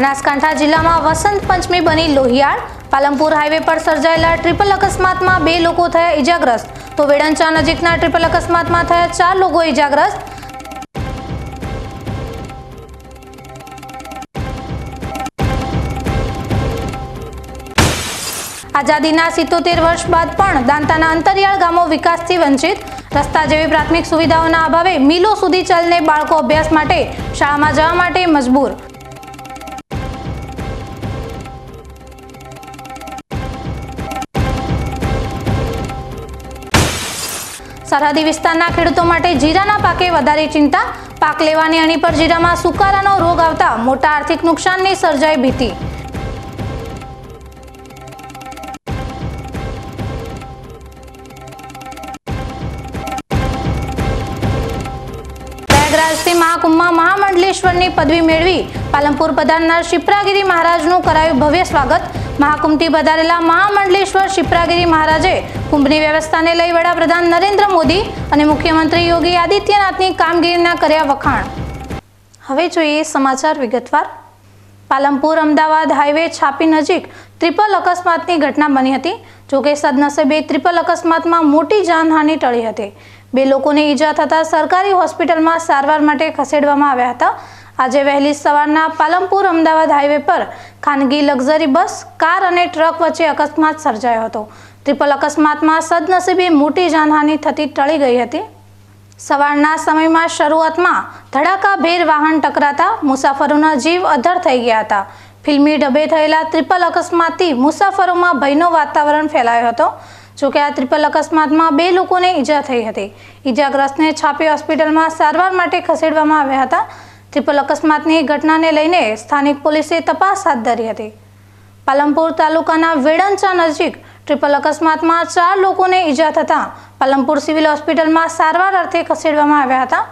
બનાસકાંઠા જિલ્લામાં વસંત પંચમી બની લોહિયાળ. પાલમપુર હાઈવે પર સર્જાયેલા ટ્રિપલ અકસ્માતમાં બે લોકો થયા ઈજાગ્રસ્ત. તો વેડંચા નજીકના ટ્રિપલ અકસ્માતમાં થયા ચાર લોકો ઈજાગ્રસ્ત. આઝાદીના સિત્તોતેર વર્ષ બાદ પણ દાંતાના અંતરિયાળ ગામો વિકાસથી વંચિત. રસ્તા જેવી પ્રાથમિક સુવિધાઓના અભાવે મિલો સુધી ચાલને બાળકો અભ્યાસ માટે, શાળામાં જવા માટે મજબૂર. સરહદી વિસ્તારના ખેડૂતો માટે જીરાના પાકે વધારે ચિંતા. પાક લેવાની અણી પર જીરામાં સુકારાનો રોગ આવતા મોટા આર્થિક નુકસાનની સર્જાઈ ભીતિ. પ્રયાગરાજથી મહાકુંભમાં મહામંડલેશ્વરની પદવી મેળવી પાલનપુર પધારનાર શિપ્રાગીરી મહારાજનું કરાયું ભવ્ય સ્વાગત. મહાકુંભથી પધારેલા મહામંડલેશ્વર શિપ્રાગીરી મહારાજે કુંભની વ્યવસ્થાને લઈ વડાપ્રધાન નરેન્દ્ર મોદી અને મુખ્યમંત્રી યોગી આદિત્યનાથની કામગીરીના કર્યા વખાણ. હવે જોઈએ સમાચાર વિગતવાર. પાલમપુર અમદાવાદ હાઈવે છાપી નજીક ત્રિપલ અકસ્માતની ઘટના બની હતી જોકે સદનસીબે ત્રિપલ અકસ્માતમાં મોટી જાનહાનિ ટળી હતી. બે લોકોને ઈજા થતાં સરકારી હોસ્પિટલમાં સારવાર માટે ખસેડવામાં આવ્યા હતા. આજે વહેલી સવારના પાલમપુર અમદાવાદ હાઈવે પર ખાનગી લક્ઝરી બસ, કાર અને ટ્રક વચ્ચે અકસ્માત સર્જાયો હતો. ત્રિપલ અકસ્માતમાં સદનસીબે મોટી જાનહાનિ થતી ટળી ગઈ હતી. સવારના સમયમાં શરૂઆતમાં ધડાકાભેર વાહન ટકરાતા મુસાફરોના જીવ અધર થઈ ગયા હતા. ફિલ્મી ડબે થયેલા ત્રિપલ અકસ્માતથી મુસાફરોમાં ભયનો વાતાવરણ ફેલાયો હતો. જોકે આ ત્રિપલ અકસ્માતમાં બે લોકોને ઈજા થઈ હતી. ઈજાગ્રસ્તને છાપી હોસ્પિટલમાં સારવાર માટે ખસેડવામાં આવ્યા હતા. ત્રિપલ અકસ્માતની ઘટનાને લઈને સ્થાનિક પોલીસે તપાસ હાથ ધરી હતી. પાલમપુર તાલુકાના વેડંચા નજીક ટ્રિપલ અકસ્માતમાં ચાર લોકોને ઈજા થતાં પાલમપુર સિવિલ હોસ્પિટલમાં સારવાર અર્થે ખસેડવામાં આવ્યા હતા.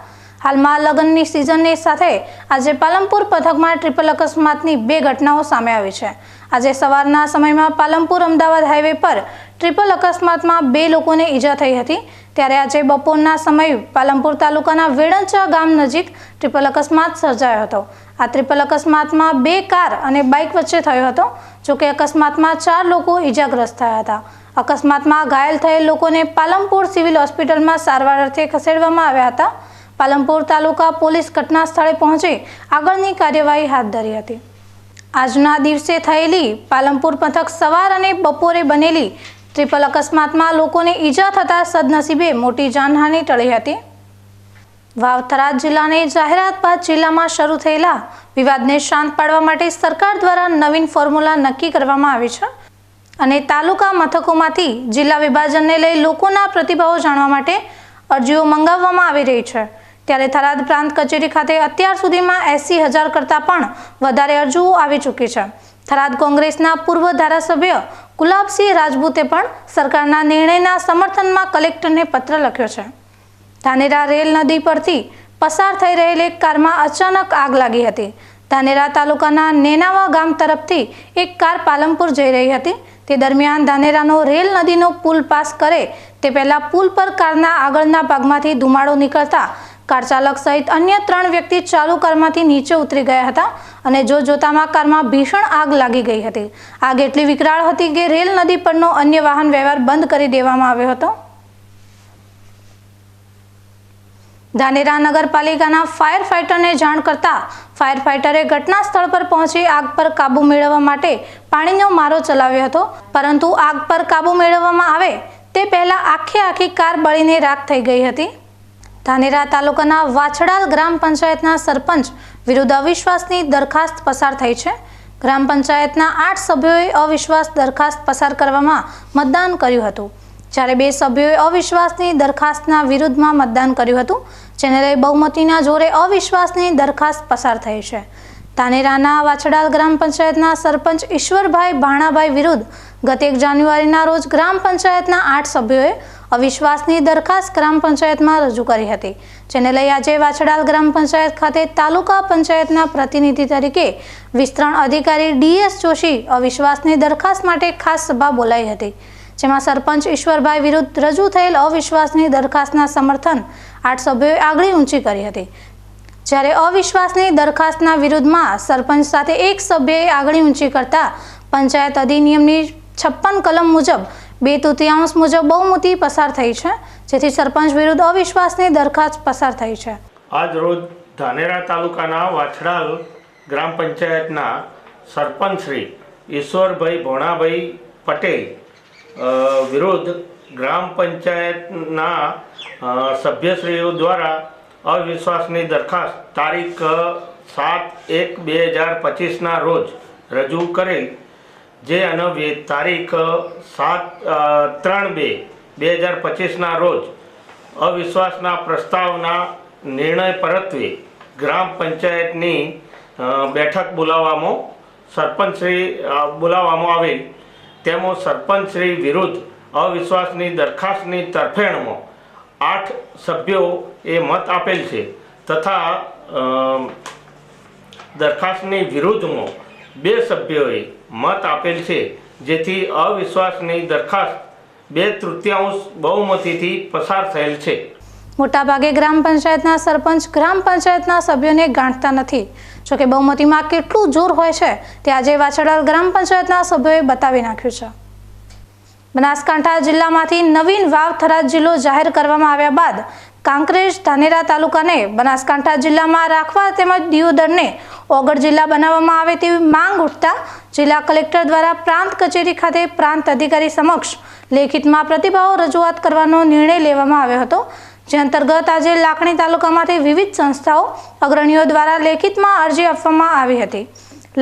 હાલમાં લગ્નની સિઝનની સાથે આજે પાલમપુર પથકમાં ટ્રિપલ અકસ્માતની બે ઘટનાઓ સામે આવી છે. આજે સવારના સમયમાં પાલનપુર અમદાવાદ હાઈવે પર ટ્રિપલ અકસ્માતમાં બે લોકોને ઈજા થઈ હતી. ત્યારે આજે બપોરના સમયે પાલનપુર તાલુકાના વેડંચા ગામ નજીક ટ્રિપલ અકસ્માત સર્જાયો હતો. આ ટ્રિપલ અકસ્માતમાં બે કાર અને બાઇક વચ્ચે થયો હતો જોકે અકસ્માતમાં ચાર લોકો ઈજાગ્રસ્ત થયા હતા. અકસ્માતમાં ઘાયલ થયેલ લોકોને પાલનપુર સિવિલ હોસ્પિટલમાં સારવાર અર્થે ખસેડવામાં આવ્યા હતા. પાલનપુર તાલુકા પોલીસ ઘટના સ્થળે પહોંચી આગળની કાર્યવાહી હાથ ધરી હતી. આજના દિવસે થયેલી પાલનપુર પંથક સવાર અને બપોરે બનેલી ટ્રિપલ અકસ્માતમાં લોકોને ઈજા થતાં સદનસીબે મોટી જાનહાનિ ટળી હતી. વાવ થરાદ જિલ્લાની જાહેરાત બાદ જિલ્લામાં શરૂ થયેલા વિવાદને શાંત પાડવા માટે સરકાર દ્વારા નવીન ફોર્મ્યુલા નક્કી કરવામાં આવી છે અને તાલુકા મથકોમાંથી જિલ્લા વિભાજનને લઈ લોકોના પ્રતિભાવો જાણવા માટે અરજીઓ મંગાવવામાં આવી રહી છે. ત્યારે થરાદ પ્રાંત કચેરી ખાતે અત્યાર સુધીમાં એસી હજાર કરતાં પણ વધારે અરજીઓ આવી ચૂકી છે. થરાદ કોંગ્રેસના પૂર્વ ધારાસભ્ય ગુલાબસિંહ રાજપૂતે પણ સરકારના નિર્ણયના સમર્થનમાં કલેક્ટરને પત્ર લખ્યો છે. ધાનેરા રેલ નદી પરથી પસાર થઈ રહેલી એક કારમાં અચાનક આગ લાગી હતી. ધાનેરા તાલુકાના નેનાવા ગામ તરફથી એક કાર પાલમપુર જઈ રહી હતી. તે દરમિયાન ધાનેરાનો રેલ નદીનો પુલ પાસ કરે તે પહેલાં પુલ પર કારના આગળના ભાગમાંથી ધુમાડો નીકળતા કાર ચાલક સહિત અન્ય ત્રણ વ્યક્તિ ચાલુ કારમાંથી નીચે ઉતરી ગયા હતા અને જો જોતામાં કારમાં ભીષણ આગ લાગી ગઈ હતી. આગ એટલી વિકરાળ હતી કે રેલ નદી પરનો અન્ય વાહન વ્યવહાર બંધ કરી દેવામાં આવ્યો હતો. ધાનેરા નગરપાલિકાના ફાયર ફાઇટરને જાણ કરતા ફાયર ફાઇટરે ઘટના સ્થળ પર પહોંચી આગ પર કાબૂ મેળવવા માટે પાણીનો મારો ચલાવ્યો હતો. પરંતુ આગ પર કાબૂ મેળવવામાં આવે તે પહેલાં આખે આખી કાર બળીને રાખ થઈ ગઈ હતી. ધાનેરા તાલુકાના વાછડા ગ્રામ પંચાયતના સરપંચ વિરુદ્ધ અવિશ્વાસની દરખાસ્ત પસાર થઈ છે. ગ્રામ પંચાયતના આઠ સભ્યોએ અવિશ્વાસ દરખાસ્ત પસાર કરવામાં મતદાન કર્યું હતું. જ્યારે બે સભ્યોએ અવિશ્વાસની દરખાસ્તના વિરુદ્ધમાં મતદાન કર્યું હતું, જેને લઈ બહુમતીના જોરે અવિશ્વાસની દરખાસ્ત પસાર થઈ છે. ધાનેરાના વાછડાલ ગ્રામ પંચાયતના સરપંચ ઈશ્વરભાઈ ભાણાભાઈ વિરુદ્ધ ગત એક જાન્યુઆરીના રોજ ગ્રામ પંચાયતના આઠ સભ્યોએ અવિશ્વાસની દરખાસ્ત ગ્રામ પંચાયતમાં રજૂ કરી હતી, જેને લઈ આજે વાછડાલ ગ્રામ પંચાયત ખાતે તાલુકા પંચાયતના પ્રતિનિધિ તરીકે વિસ્તરણ અધિકારી ડીએસ જોશી અવિશ્વાસની દરખાસ્ત માટે ખાસ સભા બોલાઈ હતી, જેમાં સરપંચ ઈશ્વરભાઈ વિરુદ્ધ રજૂ થયેલ અવિશ્વાસની દરખાસ્તના સમર્થન આઠ સભ્યોએ આગળી ઊંચી કરી હતી. જ્યારે અવિશ્વાસની દરખાસ્તના વિરુદ્ધમાં સરપંચ સાથે એક સભ્યએ આગળી ઊંચી કરતા પંચાયત અધિનિયમની છપ્પન કલમ મુજબ બે તૃતીયાંશ મુજબ બહુમતી પસાર થઈ છે, જેથી સરપંચ વિરુદ્ધ અવિશ્વાસની દરખાસ્ત પસાર થઈ છે. આજ રોજ ધાનેરા તાલુકાના વાછડાલ ગ્રામ પંચાયતના સરપંચ શ્રી ઈશ્વરભાઈ ભોણાભાઈ પટેલ વિરુદ્ધ ગ્રામ પંચાયતના સભ્યશ્રીઓ દ્વારા અવિશ્વાસની દરખાસ્ત તારીખ સાત એક બે હજાર પચીસના રોજ રજૂ કરેલ જે અન્વયે તારીખ સાત ત્રણ બે બે હજાર પચીસના રોજ અવિશ્વાસના પ્રસ્તાવના નિર્ણય પરત્વે ગ્રામ પંચાયતની બેઠક બોલાવવામાં સરપંચશ્રી શ્રી બોલાવવામાં આવેલ. તેમાં સરપંચશ્રી વિરુદ્ધ અવિશ્વાસની દરખાસ્તની તરફેણમાં આઠ સભ્યો એ મત આપેલ છે તથા દરખાસ્તની વિરુદ્ધમાં બે સભ્યોએ મત આપેલ છે, જેથી અવિશ્વાસની દરખાસ્ત બે તૃતીયાંશ બહુમતીથી પસાર થયેલ છે. મોટાભાગે ગ્રામ પંચાયતના સરપંચ ગ્રામ પંચાયતના સભ્યોને ગાંઠતા નથી. જોકે બહુમતીમાં કેટલું જોર હોય છે, તે આજે વાછડાલ ગ્રામ પંચાયતના સભ્યોએ બતાવી નાખ્યું છે. બનાસકાંઠા જિલ્લામાંથી નવીન વાવ થરાદ જિલ્લો જાહેર કરવામાં આવ્યા બાદ કાંકરેજ ધાનેરા તાલુકાને બનાસકાંઠા જિલ્લામાં રાખવા તેમજ દિયોદરને ઓગળ જિલ્લા બનાવવામાં આવે તેવી માંગ ઉઠતા જિલ્લા કલેક્ટર દ્વારા પ્રાંત કચેરી ખાતે પ્રાંત અધિકારી સમક્ષ લેખિતમાં પ્રતિભાવો રજૂઆત કરવાનો નિર્ણય લેવામાં આવ્યો હતો. જે અંતર્ગત આજે લાખણી તાલુકામાંથી વિવિધ સંસ્થાઓ અગ્રણીઓ દ્વારા લેખિતમાં અરજી આપવામાં આવી હતી.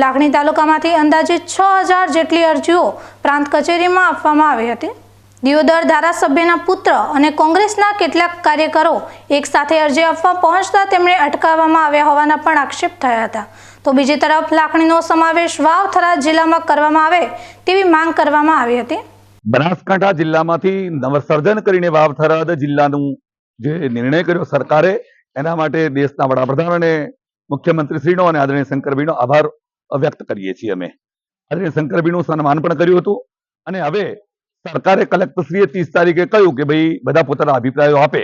લાખણી તાલુકામાંથી અંદાજે છ હજાર જેટલી અરજીઓ પ્રાંત કચેરીમાં આપવામાં આવી હતી. દિયોદર ધારાસભ્યના પુત્ર અને કોંગ્રેસના કેટલાક કાર્યકરો એક સાથે અરજી આપવા પહોંચતા તેમણે અટકાવવામાં આવ્યા હોવાના પણ આક્ષેપ થયા હતા. તો બીજી તરફ લાકડીનો સમાવેશ વાવ થરાદ જિલ્લામાં કરવામાં આવે તેવી માંગ કરવામાં આવી હતી. બનાસકાંઠા જિલ્લામાંથી નવસર્જન કરીને વાવથરા જિલ્લાનું જે નિર્ણય કર્યો સરકારે, એના માટે દેશના વડાપ્રધાન અને મુખ્યમંત્રીશ્રીનો અને આદરણીય શંકરભાઈનો આભાર વ્યક્ત કરીએ છીએ અમે. આદરણીય શંકરભાઈનું સન્માન પણ કર્યું હતું અને હવે સરકારે કલેક્ટરશ્રીએ ત્રીસ તારીખે કહ્યું કે ભાઈ, બધા પોતાના અભિપ્રાયો આપે.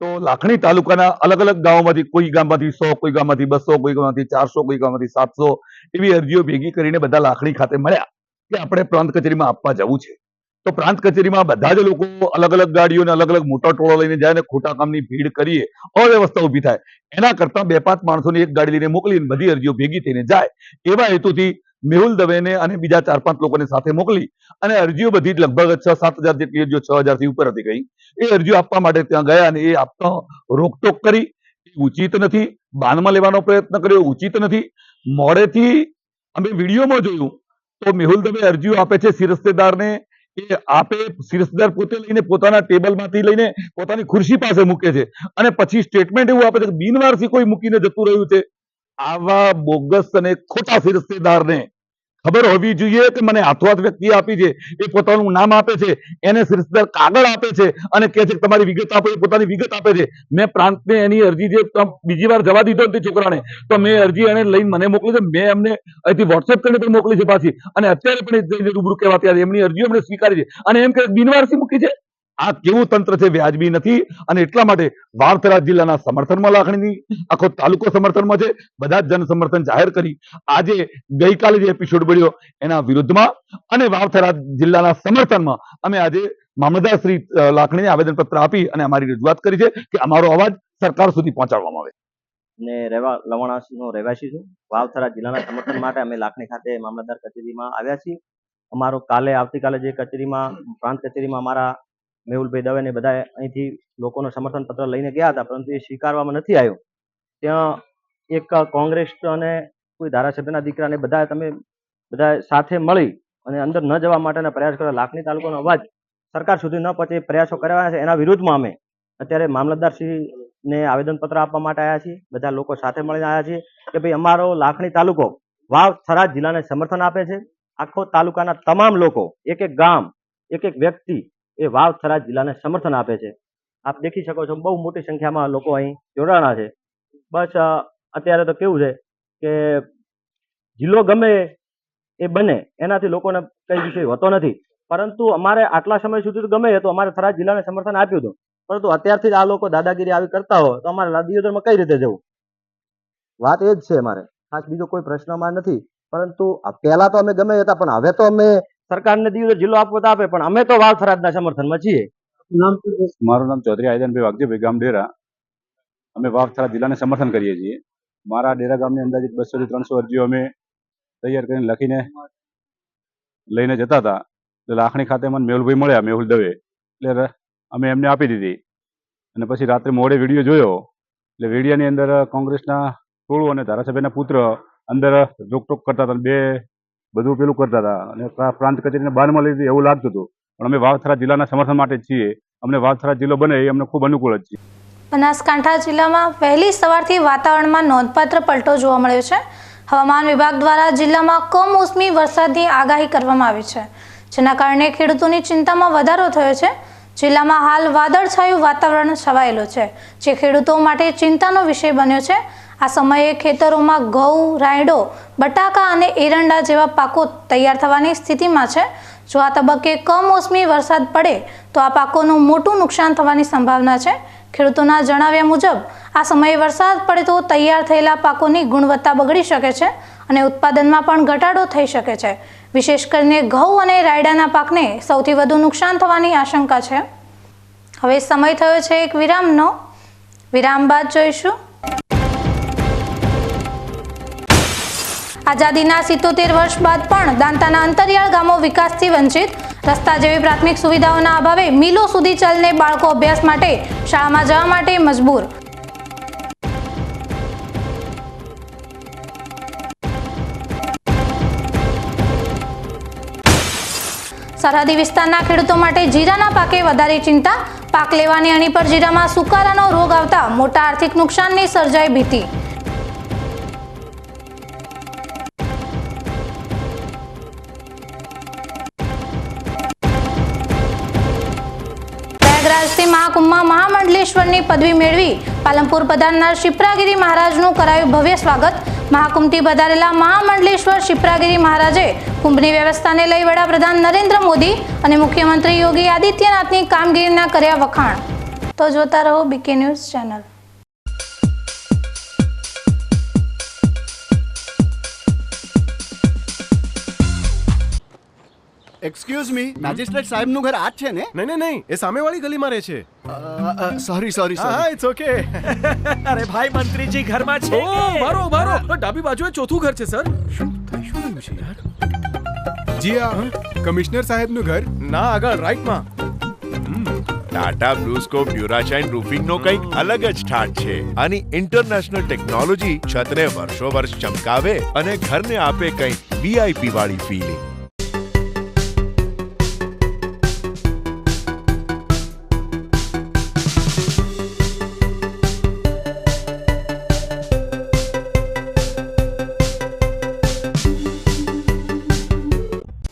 તો લાખણી તાલુકાના અલગ અલગ ગામોમાંથી કોઈ ગામમાંથી સો, કોઈ ગામમાંથી બસો, કોઈ ગામમાંથી ચારસો, કોઈ ગામમાંથી સાતસો એવી અરજીઓ ભેગી કરીને બધા લાખણી ખાતે મળ્યા કે આપણે પ્રાંત કચેરીમાં આપવા જવું છે. તો પ્રાંત કચેરીમાં બધા જ લોકો અલગ અલગ ગાડીઓને અલગ અલગ મોટા ટોળો લઈને જાય અને ખોટા કામની ભીડ કરીએ, અવ્યવસ્થા ઊભી થાય. એના કરતા બે પાંચ માણસોની એક ગાડી લઈને મોકલીને બધી અરજીઓ ભેગી થઈને જાય. એવા હેતુથી મેહુલ દવેને અને બીજા ચાર પાંચ લોકોને સાથે મોકલી અને અરજીઓ બધી જ લગભગ છ સાત હજાર જેટલી અરજીઓ છ હજારથી ઉપર હતી ગઈ. એ અરજીઓ આપવા માટે ત્યાં ગયા અને એ આપતા રોકટોક કરી. ઉચિત નથી. બાનમાં લેવાનો પ્રયત્ન કર્યો. ઉચિત નથી. મોડેથી અમે વિડીયોમાં જોયું તો મેહુલ દવે અરજીઓ આપે છે શિરસ્તેદારને. એ આપે શિરસ્તેદાર પોતે લઈને પોતાના ટેબલમાંથી લઈને પોતાની ખુરશી પાસે મૂકે છે. અને પછી સ્ટેટમેન્ટ એવું આપે છે બિનવારસી કોઈ મૂકીને જતું રહ્યું છે. આવા બોગસ અને ખોટા શિરસ્તેદારને ખબર હોવી જોઈએ કે મને હાથોહાથ વ્યક્તિ આપી છે, એ પોતાનું નામ આપે છે, એને શિરસ્તેદાર કાગળ આપે છે અને કહે છે તમારી વિગત આપો પોતાની વિગત આપે છે. મેં પ્રાંતને એની અરજી જે બીજી વાર જવા દીધો નથી છોકરાને, તો મેં અરજી એને લઈને મને મોકલી છે, મેં એમને અહીંથી વોટ્સએપ કરીને પણ મોકલી છે પાછી. અને અત્યારે પણ રૂબરૂ કહેવા એમની અરજીઓ એમણે સ્વીકારી છે. અને એમ કે બિનવારસી મૂકી છે? આ કેવું તંત્ર છે વ્યાજબી નથી અને એટલા માટે વાવથરા જિલ્લાના સમર્થનમાં લાખણીની આખો તાલુકો સમર્થનમાં છે, બધા જ જન જાહેર કરી. આજે ગઈકાલે જે એપિસોડ બન્યો એના વિરુદ્ધમાં અને વાવથરા જિલ્લાના સમર્થનમાં અમે આજે મામલતદાર લાખણીને આવેદનપત્ર આપી અને અમારી રજૂઆત કરી છે કે અમારો અવાજ સરકાર સુધી પહોંચાડવામાં આવે. અને રહેવા, લવાણાસીનો રહેવાસી છું. વાવથરા જિલ્લાના સમર્થન માટે અમે લાખણી ખાતે મામલતદાર કચેરીમાં આવ્યા છીએ. અમારો કાલે, આવતીકાલે જે કચેરીમાં, પ્રાંત કચેરીમાં અમારા મેહુલભાઈ દવે ને બધા અહીંથી લોકોનો સમર્થન પત્ર લઈને ગયા હતા, પરંતુ એ સ્વીકારવામાં નથી આવ્યો. ત્યાં એક કોંગ્રેસ અને કોઈ ધારાસભ્યના દીકરાને બધા તમે બધા સાથે મળી અને અંદર ન જવા માટેના પ્રયાસ કર્યા. લાખણી તાલુકાનો અવાજ સરકાર સુધી ન પહોંચે પ્રયાસો કર્યા છે. એના વિરુદ્ધમાં અમે અત્યારે મામલતદારશ્રીને આવેદનપત્ર આપવા માટે આવ્યા છીએ. બધા લોકો સાથે મળીને આવ્યા છીએ કે ભાઈ અમારો લાખણી તાલુકો વાવ થરાદ જિલ્લાને સમર્થન આપે છે. આખો તાલુકાના તમામ લોકો, એક એક ગામ, એક એક વ્યક્તિ એ વાવ થરાદ જિલ્લાને સમર્થન આપે છે. આપ દેખી શકો છો બહુ મોટી સંખ્યામાં લોકો અહીં જોડાણા છે. બસ અત્યારે તો કેવું છે કે જિલ્લો ગમે એ બને એનાથી લોકોને કઈ વિષય હોતો નથી. પરંતુ અમારે આટલા સમય સુધી તો ગમે તો અમારે થરાદ જિલ્લાને સમર્થન આપ્યું હતું. પરંતુ અત્યારથી જ આ લોકો દાદાગીરી આવી કરતા હોય તો અમારે દિયોદરમાં કઈ રીતે જવું? વાત એ જ છે અમારે. ખાસ બીજો કોઈ પ્રશ્ન અમારે નથી. પરંતુ પહેલા તો અમે ગમે હતા, પણ હવે તો અમે સરકારને દિયોદર જિલ્લો આપવો તો આપે પણ અમે તો વાવ થરાદના સમર્થનમાં છીએ. મારું નામ ચૌધરી આયદનભાઈ વાઘજીભાઈ ગામ ડેરા અમે વાવથરા જિલ્લાને સમર્થન કરીએ છીએ. મારા ડેરા ગામની અંદાજિત બસો થી ત્રણસો અરજીઓ અમે તૈયાર કરીને લખીને લઈને જતા હતા. એટલે લાખણી ખાતે મને મેહુલભાઈ મળ્યા મેહુલ દવે. એટલે અમે એમને આપી દીધી. અને પછી રાત્રે મોડે વીડિયો જોયો. એટલે વિડીયાની અંદર કોંગ્રેસના ટોળું અને ધારાસભ્યના પુત્ર અંદર રોકટોક કરતા હતા. બે બધું પેલું કરતા હતા. અને પ્રા- પ્રાંત કચેરીને બાનમાં લઈ એવું લાગતું હતું. પણ અમે વાવથરા જિલ્લાના સમર્થન માટે છીએ. અમને વાવથરા જિલ્લો બને એ અમને ખૂબ અનુકૂળ જ છે. બનાસકાંઠા જિલ્લામાં વહેલી સવારથી વાતાવરણમાં નોંધપાત્ર પલટો જોવા મળ્યો છે. હવામાન વિભાગ દ્વારા જિલ્લામાં કમોસમી વરસાદની આગાહી કરવામાં આવી છે. જેના કારણે ખેડૂતોની ચિંતામાં વધારો થયો છે. જિલ્લામાં હાલ વાદળછાયું વાતાવરણ છવાયેલું છે. જે ખેડૂતો માટે ચિંતાનો વિષય બન્યો છે. આ સમયે ખેતરોમાં ઘઉં, રાયડો, બટાકા અને એરંડા જેવા પાકો તૈયાર થવાની સ્થિતિમાં છે. જો આ તબક્કે કમોસમી વરસાદ પડે, તો આ પાકોનું મોટું નુકસાન થવાની સંભાવના છે. ખેડૂતોના જણાવ્યા મુજબ, આ સમયે વરસાદ પડે તો તૈયાર થયેલા પાકોની ગુણવત્તા બગડી શકે છે અને ઉત્પાદનમાં પણ ઘટાડો થઈ શકે છે. વિશેષ કરીને ઘઉં અને રાયડાના પાકને સૌથી વધુ નુકસાન થવાની આશંકા છે. હવે સમય થયો છે એક વિરામનો. વિરામ બાદ જોઈશું. આઝાદીના સિત્તોતેર વર્ષ બાદ પણ દાંતાના અંતરિયાળ ગામો વિકાસથી વંચિત. રસ્તા જેવી પ્રાથમિક સુવિધાઓના અભાવે મિલો સુધી ચાલીને બાળકો અભ્યાસ માટે, શાળામાં જવા માટે મજબૂર. સરહદી વિસ્તારના ખેડૂતો માટે જીરાના પાકે વધારે ચિંતા. પાક લેવાની અણી પર જીરામાં સુકારાનો રોગ આવતા મોટા આર્થિક નુકસાનની સર્જાઈ ભીતિ. મહાકુંભમાં મહામંડલેશ્વરની પદવી મેળવી પાલનપુર પધારનાર શિપ્રાગીરી મહારાજનું કરાયું ભવ્ય સ્વાગત. મહાકુંભથી પધારેલા મહામંડલેશ્વર શિપ્રાગીરી મહારાજે કુંભની વ્યવસ્થાને લઈ વડાપ્રધાન નરેન્દ્ર મોદી અને મુખ્યમંત્રી યોગી આદિત્યનાથની કામગીરીના કર્યા વખાણ. તો જોતા રહો BK news channel excuse me magistrate સાહેબનું ઘર આ જ છે ને? નહીં નહીં નહીં એ સામેવાળી ગલીમાં રહે છે. સોરી સોરી હા ઇટ્સ ઓકે અરે ભાઈ મંત્રીજી ઘરમાં છે ઓ મારો મારો. ડાબી બાજુએ ચોથું ઘર છે સર. શું થઈ શું રહ્યું છે યાર? જી આ કમિશનર સાહેબનું ઘર? ના આગળ રાઈટમાં. ટાટા બ્લુસ્કોપ રૂફિંગ રૂફિંગનો કંઈક અલગ જ ઠાટ છે. આની ઇન્ટરનેશનલ ટેકનોલોજી છતને વર્ષો વર્ષ ચમકાવે અને ઘરને આપે કંઈક વીઆઈપી વાળી ફીલિંગ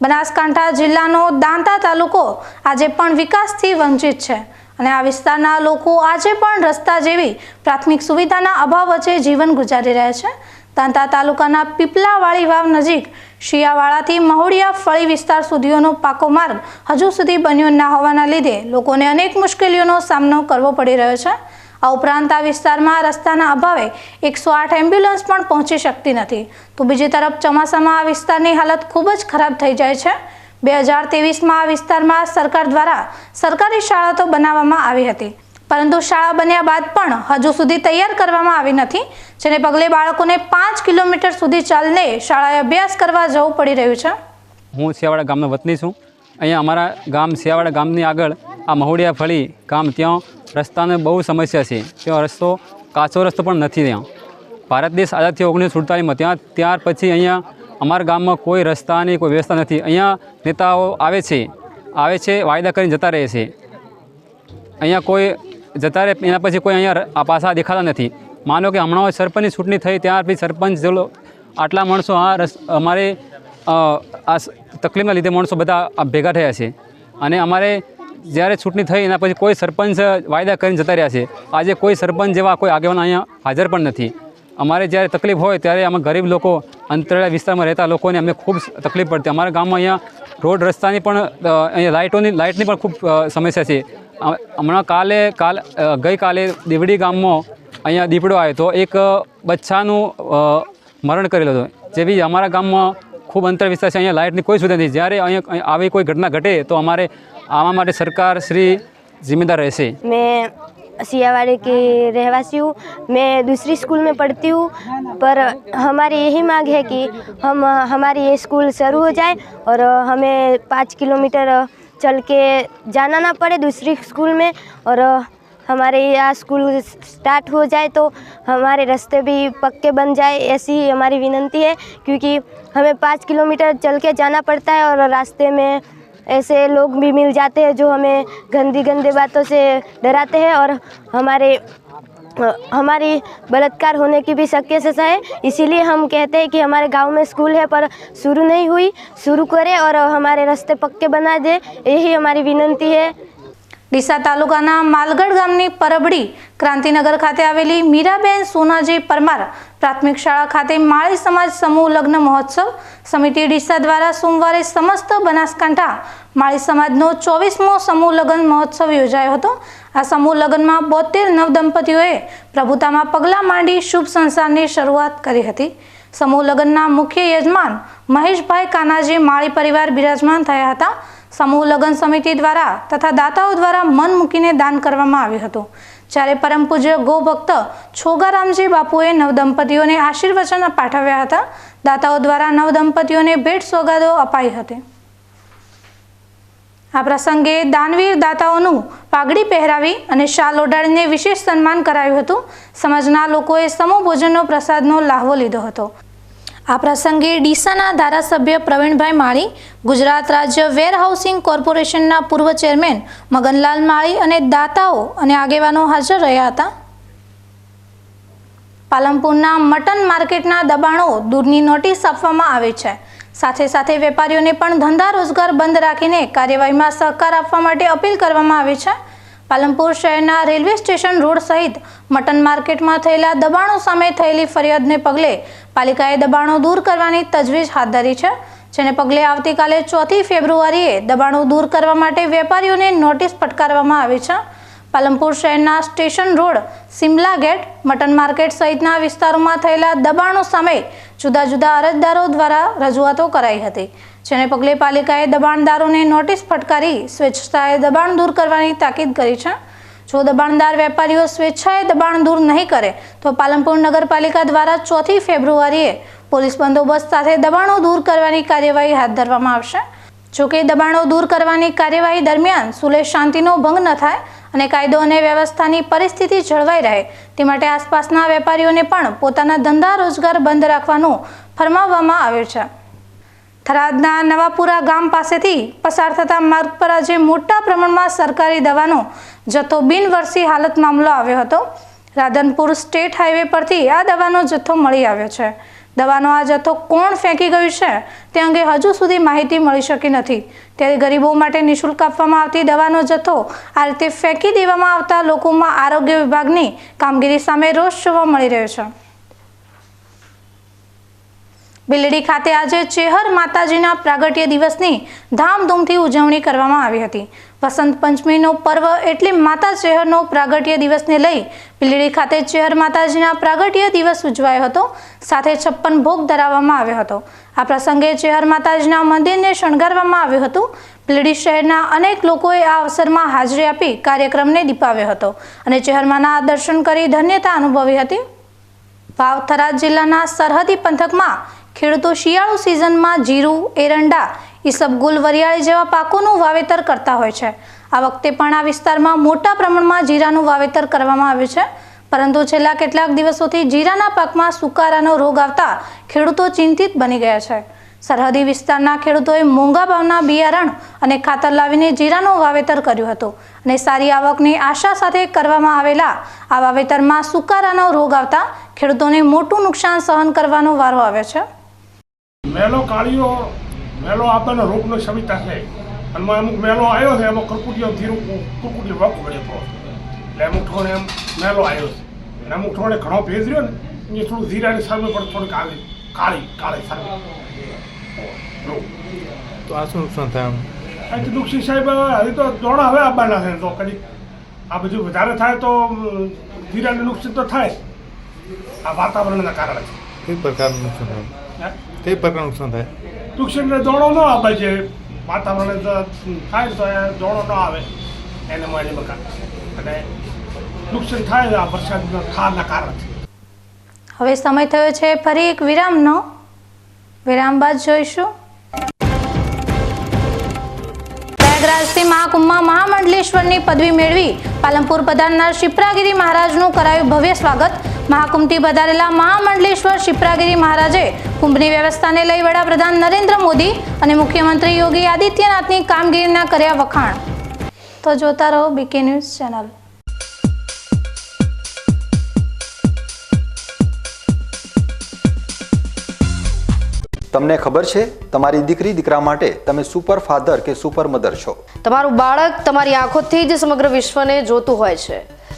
બનાસકાંઠા જિલ્લાનો દાંતા તાલુકો આજે પણ વિકાસથી વંચિત છે અને આ વિસ્તારના લોકો આજે પણ રસ્તા જેવી પ્રાથમિક સુવિધાના અભાવ વચ્ચે જીવન ગુજારી રહ્યા છે. દાંતા તાલુકાના પીપલાવાળી વાવ નજીક શિયાવાળાથી મહોડિયા ફળી વિસ્તાર સુધીનો પાકો માર્ગ હજુ સુધી બન્યો ના હોવાના લીધે લોકોને અનેક મુશ્કેલીઓનો સામનો કરવો પડી રહ્યો છે. આ ઉપરાંત આ વિસ્તારમાં રસ્તાના અભાવે એકસો આઠ એમ્બ્યુલન્સ પણ પહોંચી શકતી નથી. તો બીજી તરફ ચોમાસામાં આ વિસ્તારની હાલત ખૂબ જ ખરાબ થઈ જાય છે. બે હજાર ત્રેવીસમાં આ વિસ્તારમાં સરકાર દ્વારા સરકારી શાળા તો બનાવવામાં આવી હતી, પરંતુ શાળા બન્યા બાદ પણ હજુ સુધી તૈયાર કરવામાં આવી નથી, જેને પગલે બાળકોને પાંચ કિલોમીટર સુધી ચાલને શાળાએ અભ્યાસ કરવા જવું પડી રહ્યું છે. હું સિયાવાડા ગામનો વતની છું. અહીંયા અમારા ગામ સિયાવાડા ગામની આગળ આ મહુડિયા ફળી ગામ ત્યાં રસ્તાને બહુ સમસ્યા છે. ત્યાં રસ્તો, કાચો રસ્તો પણ નથી ત્યાં. ભારત દેશ આઝાદ થયો ઓગણીસો સુડતાલીસમાં ત્યાં, ત્યાર પછી અહીંયા અમારા ગામમાં કોઈ રસ્તાની કોઈ વ્યવસ્થા નથી. અહીંયા નેતાઓ આવે છે. આવે છે, વાયદા કરીને જતા રહે છે. અહીંયા કોઈ, જતા રહે એના પછી કોઈ અહીંયા પાછા દેખાતા નથી. માનો કે હમણાં સરપંચની ચૂંટણી થઈ, ત્યાર પછી સરપંચ ચલો આટલા માણસો આ રસ, અમારે આ તકલીફના લીધે માણસો બધા ભેગા થયા છે. અને અમારે જ્યારે ચૂંટણી થઈ, એના પછી કોઈ સરપંચ વાયદા કરીને જતા રહ્યા છે. આજે કોઈ સરપંચ જેવા કોઈ આગેવાન અહીંયા હાજર પણ નથી. અમારે જ્યારે તકલીફ હોય ત્યારે અમે ગરીબ લોકો, અંતરિયાળ વિસ્તારમાં રહેતા લોકોને અમને ખૂબ તકલીફ પડતી. અમારા ગામમાં અહીંયા રોડ રસ્તાની પણ અહીંયા લાઇટોની, લાઇટની પણ ખૂબ સમસ્યા છે. હમણાં કાલે, કાલ ગઈકાલે દીવડી ગામમાં અહીંયા દીપડો આવ્યો તો એક બચ્છાનું મરણ કરેલું હતું. જેવી અમારા ગામમાં ખૂબ અંતર વિસ્તાર છે, અહીંયા લાઇટની કોઈ સુવિધા નથી. જ્યારે અહીંયા આવી કોઈ ઘટના ઘટે તો અમારે આવા માટે સરકાર શ્રી જિમ્મેદાર રહેશે मैं सियावाड़े की रहवासी हूँ मैं दूसरी स्कूल में पढ़ती हूँ पर हमारी यही मांग है कि हम हमारी ये स्कूल शुरू हो जाए और हमें पाँच किलोमीटर चल के जाना ना पड़े दूसरी स्कूल में और हमारे यहाँ स्कूल स्टार्ट हो जाए तो हमारे रास्ते भी पक्के बन जाए ऐसी हमारी विनती है क्योंकि हमें पाँच किलोमीटर चल के जाना पड़ता है और रास्ते में ऐसे लोग भी मिल जाते हैं जो हमें गंदी गंदी बातों से डराते हैं और हमारे अ, हमारी बलात्कार होने की भी शक्यता है इसीलिए हम कहते हैं कि हमारे गांव में स्कूल है पर शुरू नहीं हुई शुरू करें और हमारे रास्ते पक्के बना दे यही हमारी विनंती है ડીસા તાલુકાના માલગઢ ગામની પરબડી ક્રાંતિનગર ખાતે આવેલી મીરાબેન સોનાજી પરમાર પ્રાથમિક શાળા ખાતે માળી સમાજ સમૂહ લગ્ન મહોત્સવ સમિતિ ડીસા દ્વારા સોમવારે સમસ્ત બનાસકાંઠા માળી સમાજનો ચોવીસમો સમૂહ લગ્ન મહોત્સવ યોજાયો હતો. આ સમૂહ લગ્નમાં બોતેર નવદંપતીઓએ પ્રભુતામાં પગલાં માંડી શુભ સંસારની શરૂઆત કરી હતી. સમૂહ લગ્નના મુખ્ય યજમાન મહેશભાઈ કાનાજી માળી પરિવાર બિરાજમાન થયા હતા. સમૂહ લગ્ન સમિતિ દ્વારા તથા દાતાઓ દ્વારા મન મૂકીને દાન કરવામાં આવ્યું હતું. જ્યારે પરમ પૂજ્ય ગોભક્ત છોગારામજી બાપુએ નવદંપતીઓને આશીર્વચન પાઠવ્યા હતા, દાતાઓ દ્વારા નવદંપતીઓને ભેટ સોગાદો અપાઈ હતી. આ પ્રસંગે દાનવીર દાતાઓનું પાઘડી પહેરાવી અને શાલ ઓઢાડીને વિશેષ સન્માન કરાયું હતું. સમાજના લોકોએ સમૂહ ભોજનનો પ્રસાદનો લાહવો લીધો હતો. આ પ્રસંગે ડીસાના ધારાસભ્ય પ્રવીણભાઈ માળી, ગુજરાત રાજ્ય વેરહાઉસિંગ કોર્પોરેશનના પૂર્વ ચેરમેન મગનલાલ માળી અને દાતાઓ અને આગેવાનો હાજર રહ્યા હતા. પાલનપુરના મટન માર્કેટના દબાણો દૂરની નોટિસ આપવામાં આવે છે. સાથે સાથે વેપારીઓને પણ ધંધા રોજગાર બંધ રાખીને કાર્યવાહીમાં સહકાર આપવા માટે અપીલ કરવામાં આવી છે. પાલનપુર શહેરના રેલવે સ્ટેશન રોડ સહિત મટન માર્કેટમાં થયેલા દબાણો સામે થયેલી ફરિયાદને પગલે પાલિકાએ દબાણો દૂર કરવાની તજવીજ હાથ ધરી છે, જેને પગલે આવતીકાલે ચોથી ફેબ્રુઆરીએ દબાણો દૂર કરવા માટે વેપારીઓને નોટિસ ફટકારવામાં આવી છે. પાલનપુર શહેરના station road, Simla gate, mutton market સહિતના વિસ્તારોમાં થયેલા દબાણો સામે જુદા જુદા અરજદારો દ્વારા રજૂઆતો કરાઈ હતી. જેને પગલે પાલિકાએ દબાણદારોને નોટિસ ફટકારી સ્વેચ્છતાએ દબાણ દૂર કરવાની તાકીદ કરી છે. જો દબાણદાર વેપારીઓ સ્વેચ્છાએ દબાણ દૂર નહીં કરે, તો પાલનપુર નગરપાલિકા દ્વારા ચોથી ફેબ્રુઆરીએ પોલીસ બંદોબસ્ત સાથે દબાણો દૂર કરવાની કાર્યવાહી હાથ ધરવામાં આવશે. જોકે દબાણો દૂર કરવાની કાર્યવાહી દરમિયાન સુલે શાંતિનો ભંગ ન થાય અને કાયદો અને વ્યવસ્થાની પરિસ્થિતિ જળવાઈ રહે, તે માટે આસપાસના વેપારીઓને પણ પોતાના ધંધા રોજગાર બંધ રાખવાનું ફરમાવવામાં આવ્યું છે. થરાદના નવાપુરા ગામ પાસેથી પસાર થતા માર્ગ પર આજે મોટા પ્રમાણમાં સરકારી દવાનો જથ્થો બિનવરસી હાલત મામલો આવ્યો હતો. રાધનપુર સ્ટેટ હાઈવે પરથી આ દવાનો જથ્થો મળી આવ્યો છે. દવાનો આ જથ્થો કોણ ફેંકી ગયું છે તે અંગે હજુ સુધી માહિતી મળી શકી નથી. ત્યારે ગરીબો માટે નિઃશુલ્ક આપવામાં આવતી દવાનો જથ્થો આ રીતે ફેંકી દેવામાં આવતા લોકોમાં આરોગ્ય વિભાગની કામગીરી સામે રોષ જોવા મળી રહ્યો છે. બિલડી ખાતે આજે ચેહર માતાજીના પ્રાગટ્ય દિવસની ધામધૂમથી ઉજવણી કરવામાં આવી હતી. વસંત પંચમીનો પર્વ એટલે માતા ચેહરનો પ્રાગટ્ય દિવસને લઈ બિલડી ખાતે ચેહર માતાજીના પ્રાગટ્ય દિવસ ઉજવાયો હતો. સાથે છપ્પન ભોગ ધરાવવામાં આવ્યો હતો. આ પ્રસંગે ચેહર માતાજીના મંદિરને શણગારવામાં આવ્યું હતું. બિલડી શહેરના અનેક લોકોએ આ અવસરમાં હાજરી આપી કાર્યક્રમને દીપાવ્યો હતો અને ચેહરમાના દર્શન કરી ધન્યતા અનુભવી હતી. વાવથરા જિલ્લાના સરહદી પંથકમાં ખેડૂતો શિયાળુ સિઝનમાં જીરું, એરંડા ઈસબગુલ વરિયાળી જેવા પાકોનું વાવેતર કરતા હોય છે. આ વખતે પણ આ વિસ્તારમાં મોટા પ્રમાણમાં જીરાનું વાવેતર કરવામાં આવ્યું છે. પરંતુ છેલ્લા કેટલાક દિવસોથી જીરાના પાકમાં સુકારાનો રોગ આવતા ખેડૂતો ચિંતિત બની ગયા છે. સરહદી વિસ્તારના ખેડૂતોએ મોંઘા ભાવના બિયારણ અને ખાતર લાવીને જીરાનું વાવેતર કર્યું હતું અને સારી આવકની આશા સાથે કરવામાં આવેલા આ વાવેતરમાં સુકારાનો રોગ આવતા ખેડૂતોને મોટું નુકસાન સહન કરવાનો વારો આવ્યો છે. મેલો કાળીઓ મેલો આપવાનો રોગનો સવિતા છે. અને અમુક મેલો આવ્યો છે એમાં કુરકુટીઓ ધીરું કુરકુટીઓ વખ પડે પડો. એટલે અમુક ઠોણે એમ મેલો આવ્યો છે. અને અમુક ઠોણે ઘણો ભેજ રહ્યો ને એ થોડું ધીરાની સામે પણ થોડીક આવી કાળી કાળી સામે. તો આ શું નુકસાન થાય આમ? નુકસી સાહેબ હજી તો દોડા હવે આવવાના છે તો કદી આ બધું વધારે થાય તો ધીરાને નુકસાન તો થાય. આ વાતાવરણના કારણે. કઈ પ્રકારનું નુકસાન થાય? કઈ પ્રકારનું નુકસાન થાય? નુકસાનને દોડો ન આપે છે વાતાવરણ થાય તો દોડો ન આવે. એને મળે બકા અને નુકસાન થાય આ વરસાદના ખારના કારણથી. હવે સમય થયો છે ફરી એક વિરામનો. વિરામ બાદ જોઈશું. પ્રયાગરાજથી મહાકુંભમાં મહામંડલેશ્વરની પદવી મેળવી પાલનપુર પધારનાર શિપ્રાગીરી મહારાજનું કરાયું ભવ્ય સ્વાગત. મહાકુંભથી વધારેલા મહામંડલેશ્વર શિપ્રાગીરી મહારાજે કુંભની વ્યવસ્થાને લઈ વડાપ્રધાન નરેન્દ્ર મોદી અને મુખ્યમંત્રી યોગી આદિત્યનાથની કામગીરીના કર્યા વખાણ. તો જોતા રહો બીકે ન્યૂઝ ચેનલ. તમને ખબર છે તમારી દીકરી દીકરા માટે તમે સુપર ફાધર કે સુપર મધર છો? તમારું બાળક તમારી આંખોથી જ સમગ્ર વિશ્વને જોતું હોય છે.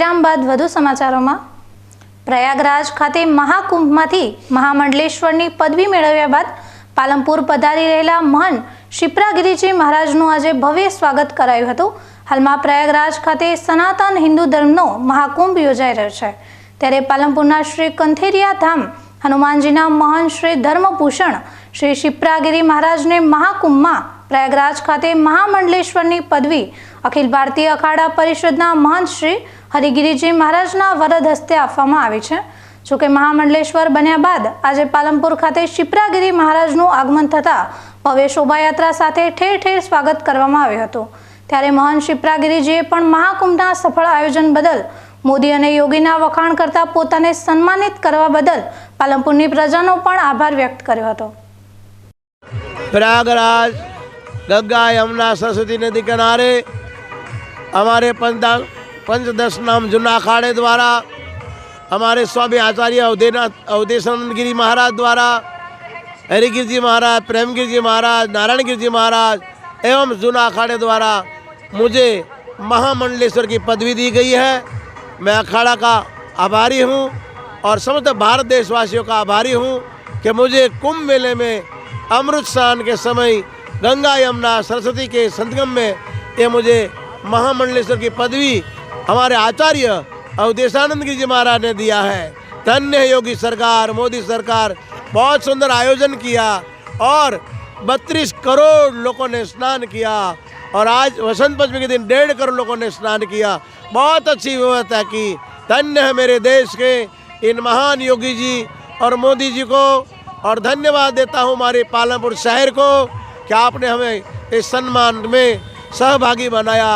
વિરામ બાદ વધુ સમાચારોમાં. પ્રયાગરાજ ખાતે મહાકુંભમાંથી મહામંડલેશ્વરની પદવી મેળવ્યા બાદ પાલનપુર પધારી રહેલા મહંત શિપ્રાગીરીજી મહારાજનું આજે ભવ્ય સ્વાગત કરાયું હતું. હાલમાં પ્રયાગરાજ ખાતે સનાતન હિન્દુ ધર્મનો મહાકુંભ યોજાઈ રહ્યો છે. ત્યારે પાલનપુરના શ્રી કંથેરિયા ધામ, હનુમાનજીના મહાન શ્રી ધર્મભૂષણ, શ્રી શિપ્રાગીરી મહારાજને મહાકુંભમાં પ્રયાગરાજ ખાતે મહામંડલેશ્વરની પદવી, અખિલ ભારતીય અખાડા પરિષદના મહંત શ્રી હરિગીરીજી મહારાજના વરદ હસ્તે આપવામાં આવી છે જોકે મહામંડલેશ્વર બન્યા બાદ આજે પાલનપુર ખાતે શિપ્રાગીરી મહારાજનું આગમન થતાં ભવ્ય શોભાયાત્રા સાથે ઠેર ઠેર સ્વાગત કરવામાં આવ્યું હતું ત્યારે મહાન શિપ્રાગીરીજીએ પણ મહાકુંભના સફળ આયોજન બદલ મોદી અને યોગીના વખાણ કરતા પોતાને સન્માનિત કરવા બદલ પાલનપુરની પ્રજાનો પણ આભાર વ્યક્ત કર્યો હતો प्रयागराज गंगा यमुना सरस्वती नदी किनारे हमारे पंचदा पंचदश नाम जुना अखाड़े द्वारा, हमारे स्वामी आचार्य अवधेनाथ अवधेशानंद गिरी महाराज द्वारा हरिगिर जी महाराज प्रेमगिर जी महाराज नारायण गिर जी महाराज एवं जुना अखाड़े द्वारा मुझे महामंडलेश्वर की पदवी दी गई है। मैं अखाड़ा का आभारी हूँ और समस्त भारत देशवासियों का आभारी हूँ कि मुझे कुंभ मेले में अमृत स्नान के समय गंगा, यमुना, सरस्वती के संगम में ये मुझे महामंडलेश्वर की पदवी हमारे आचार्य अवधेशानंद जी महाराज ने दिया है। धन्य योगी सरकार, मोदी सरकार, बहुत सुंदर आयोजन किया और 32 करोड़ लोगों ने स्नान किया और आज वसंत पंचमी के दिन डेढ़ करोड़ लोगों ने स्नान किया। बहुत अच्छी व्यवस्था की। धन्य है मेरे देश के इन महान योगी जी और मोदी जी को और धन्यवाद देता हूँ हमारे पालनपुर शहर को कि आपने हमें इस सम्मान में सहभागी बनाया।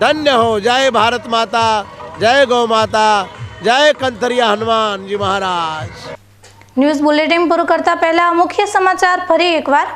ધન્ય હો. જય ભારત માતા, જય ગૌ માતા, જય કંથરિયા હનુમાનજી મહારાજ. ન્યૂઝ બુલેટિન પૂરું કરતા પહેલા મુખ્ય સમાચાર ફરી એકવાર.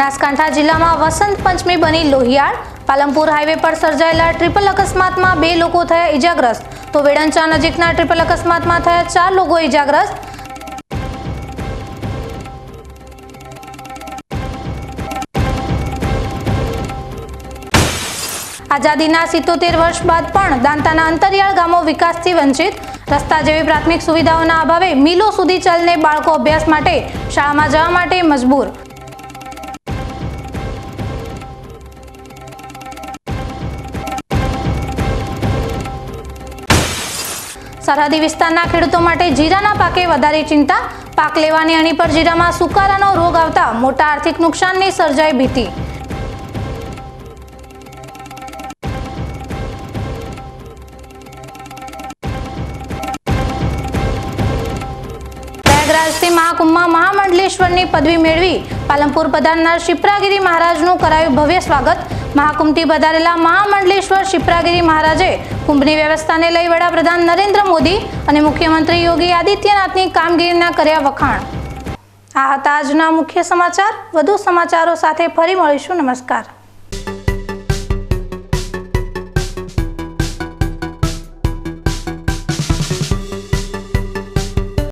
બનાસકાંઠા જિલ્લામાં વસંત પંચમી બની લોહિયાળ. પાલનપુર હાઈવે પર સર્જાયેલા ટ્રિપલ અકસ્માતમાં બે લોકો થયા ઈજાગ્રસ્ત. તો વેડંચા નજીકના ટ્રિપલ અકસ્માતમાં થયા ચાર લોકો ઈજાગ્રસ્ત. આઝાદીના સિત્તોતેર વર્ષ બાદ પણ દાંતાના અંતરિયાળ ગામો વિકાસથી વંચિત. રસ્તા જેવી પ્રાથમિક સુવિધાઓના અભાવે મિલો સુધી ચાલને બાળકો અભ્યાસ માટે, શાળામાં જવા માટે મજબૂર. સરહદી વિસ્તારના ખેડૂતો માટે જીરાના પાકે વધારે ચિંતા. પાક લેવાની અણી પર જીરામાં સુકારાનો રોગ આવતા મોટા આર્થિક નુકસાનની સર્જાઈ ભીતી. મહામંડલેશ્વરની પદવી મેળવી પાલનપુર પધારનાર શિપ્રાગીરી મહારાજનું કરાયું ભવ્ય સ્વાગત. મહાકુંભથી વધારેલા મહામંડલેશ્વર શિપ્રાગીરી મહારાજે કુંભની વ્યવસ્થાને લઈ વડાપ્રધાન નરેન્દ્ર મોદી અને મુખ્યમંત્રી યોગી આદિત્યનાથની કામગીરીના કર્યા વખાણ. આ હતા આજના મુખ્ય સમાચાર. વધુ સમાચારો સાથે ફરી મળીશું. નમસ્કાર.